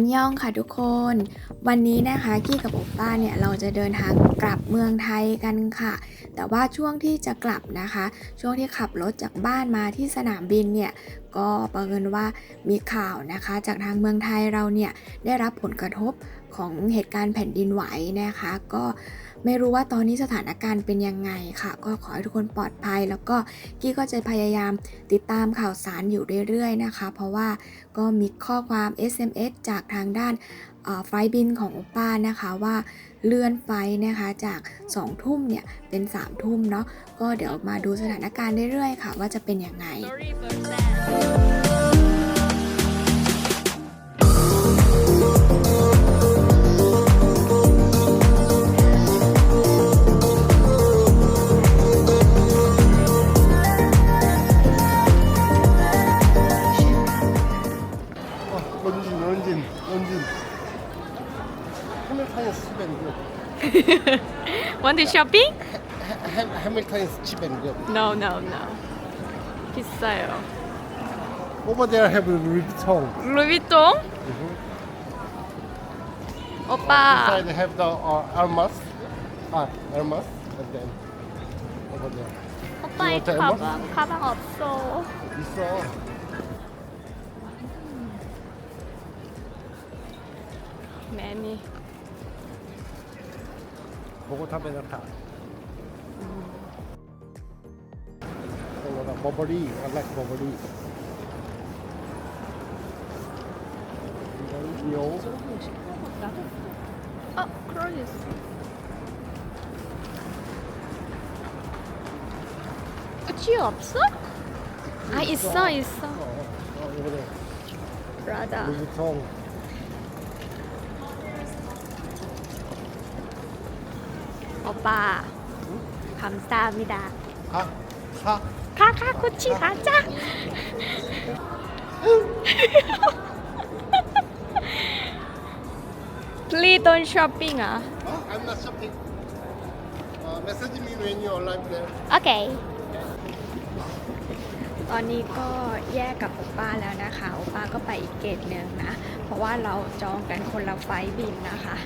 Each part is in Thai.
นยองค่ะทุกคน วันนี้นะคะกี้กับโอป้าเนี่ยเราจะเดินทางกลับเมืองไทยกันค่ะ แต่ว่าช่วงที่จะกลับนะคะ ช่วงที่ขับรถจากบ้านมาที่สนามบินเนี่ยก็ประเมินว่ามีข่าวนะคะ จากทางเมืองไทยเราเนี่ยได้รับผลกระทบของเหตุการณ์แผ่นดินไหวนะคะ ก็ ไม่รู้ว่าตอนนี้สถานการณ์เป็นยังไงค่ะ ก็ขอให้ทุกคนปลอดภัย แล้วก็กี้ก็จะพยายามติดตามข่าวสารอยู่เรื่อยๆนะคะ เพราะว่าก็มีข้อความ SMS จากทางด้านไฟล์บินของโอป้านะคะว่าเลื่อนไฟนะคะจาก 2 ทุ่มเนี่ย เป็น 3 ทุ่มเนาะก็เดี๋ยวมาดูสถานการณ์เรื่อยๆค่ะ ว่าจะเป็นยังไง 해밀턴이 스벤 굿 Want to shopping? 해밀턴이 스벤 굿 No, no, no. 비싸요. Over there have Louis Vuitton 루이비통? 오빠. Inside have the uh, Hermes 아 Hermes and then over there 오빠 이거 이 어때, 가방 가방 없어. 있어 매니. 보고타 베네타. Allora, I like Boboli. 요. 아, 크로니스. 치유 없어? 아, 어, 아 있어 있어. 어, 어, 이번에. 라자. 루이통. อปป้าคำซามิดาค่ะค่ะค่ะค่ะคุณชิค่ะจ้าลีตอนช้อปปิ้งอะ I'm not shopping message me when you online p l a y โอเคตอนนี้ก็แยกกับโอป้าแล้วนะคะโอป้าก็ไปอีกเกตหนึ่งนะ เพราะว่าเราจองกันคนละไฟบินนะคะ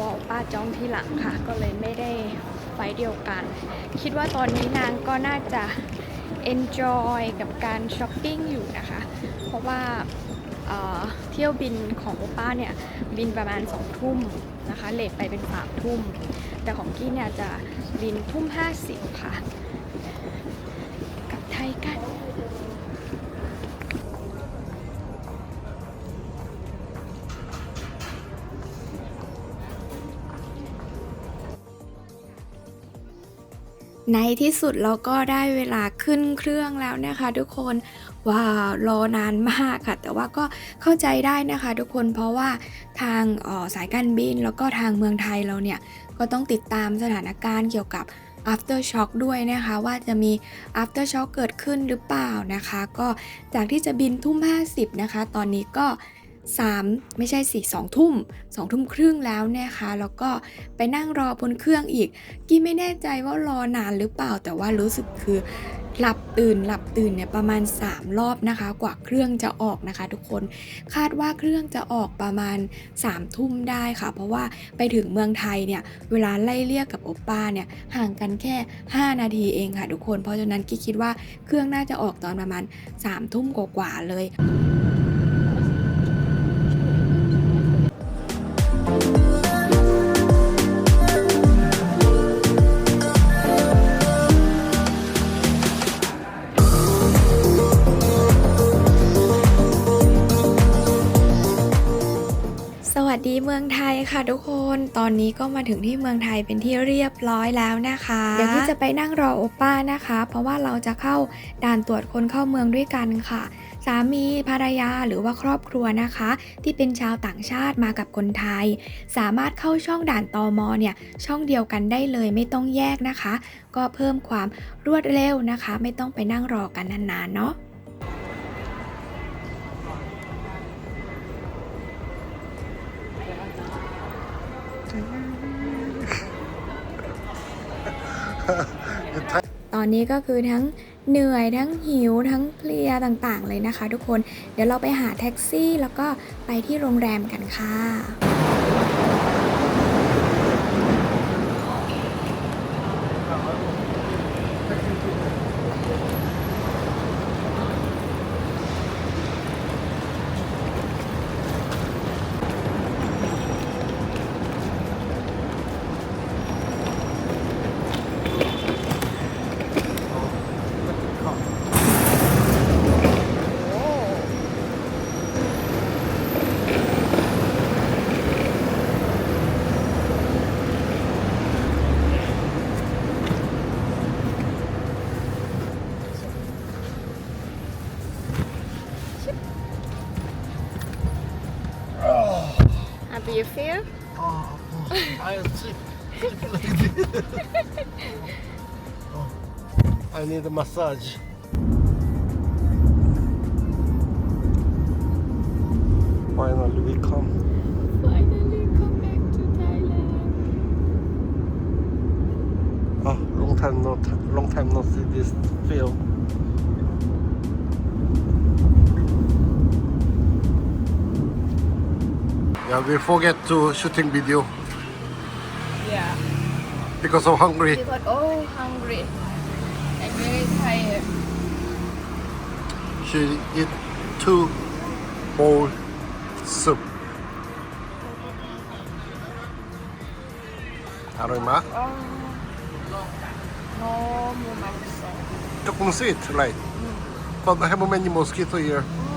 พอป้าจองที่หลังค่ะ ก็เลยไม่ได้ไฟเดียวกัน คิดว่าตอนนี้นางก็น่าจะ enjoy กับการช้อปปิ้งอยู่นะคะ เพราะว่าเที่ยวบินของโอป้าเนี่ย บินประมาณ2ทุ่มนะคะ เลทไปเป็น3ทุ่ม แต่ของกี้เนี่ยจะบินทุ่ม50ค่ะ กับไทยกัน ในที่สุดเราก็ได้เวลาขึ้นเครื่องแล้วนะคะ ทุกคนว้าวรอนานมากค่ะ แต่ว่าก็เข้าใจได้นะคะ ทุกคนเพราะว่าทางออสายการบินแล้วก็ทางเมืองไทยเราเนี่ยก็ต้องติดตามสถานการณ์เกี่ยวกับ after shock ด้วยนะคะ ว่าจะมี after shock เกิดขึ้นหรือเปล่านะคะ ก็จากที่จะบินทุ่ม 50 นะคะ ตอนนี้ก็ 3 ไม่ใช่สิ2ทุ่ม2ทุ่มครึ่งแล้วนะคะ แล้วก็ไปนั่งรอบนเครื่องอีก กี้ไม่แน่ใจว่ารอนานหรือเปล่า แต่ว่ารู้สึกคือหลับตื่นหลับตื่นเนี่ยประมาณ 3 รอบนะคะ กว่าเครื่องจะออกนะคะ ทุกคนคาดว่าเครื่องจะออกประมาณ3ทุ่มได้ค่ะ เพราะว่าไปถึงเมืองไทยเนี่ยเวลาไล่เรียกกับโอป้าเนี่ยห่างกันแค่ 5 นาทีเองค่ะ ทุกคนเพราะฉะนั้นกี้คิดว่าเครื่องน่าจะออกตอนประมาณ3ทุ่มกว่าๆเลย สดีเมืองไทยค่ะทุกคน ตอนนี้ก็มาถึงที่เมืองไทยเป็นที่เรียบร้อยแล้วนะคะ เดี๋ยวที่จะไปนั่งรอโอป้านะคะ เพราะว่าเราจะเข้าด่านตรวจคนเข้าเมืองด้วยกันค่ะ สามีภรรยาหรือว่าครอบครัวนะคะ ที่เป็นชาวต่างชาติมากับคนไทย สามารถเข้าช่องด่านตอมอเนี่ยช่องเดียวกันได้เลยไม่ต้องแยกนะคะ ก็เพิ่มความรวดเร็วนะคะ ไม่ต้องไปนั่งรอกันนานๆเนาะ ตอนนี้ก็คือทั้งเหนื่อยทั้งหิวทั้งเพลียต่างๆเลยนะคะ ทุกคน เดี๋ยวเราไปหาแท็กซี่แล้วก็ไปที่โรงแรมกันค่ะ do you feel Oh, I am sick. Sick like this. oh, I need a massage. Finally we come. Finally come back to Thailand Oh, long time no long time no see this field. Yeah, we forget to shooting video Yeah. because of We hungry. Because oh, hungry and very tired. She eat two bowl soup. อร่อยมาก um, Oh. No more mosquito. 조금 sweet, right? Mm. But I have many mosquito here. Mm.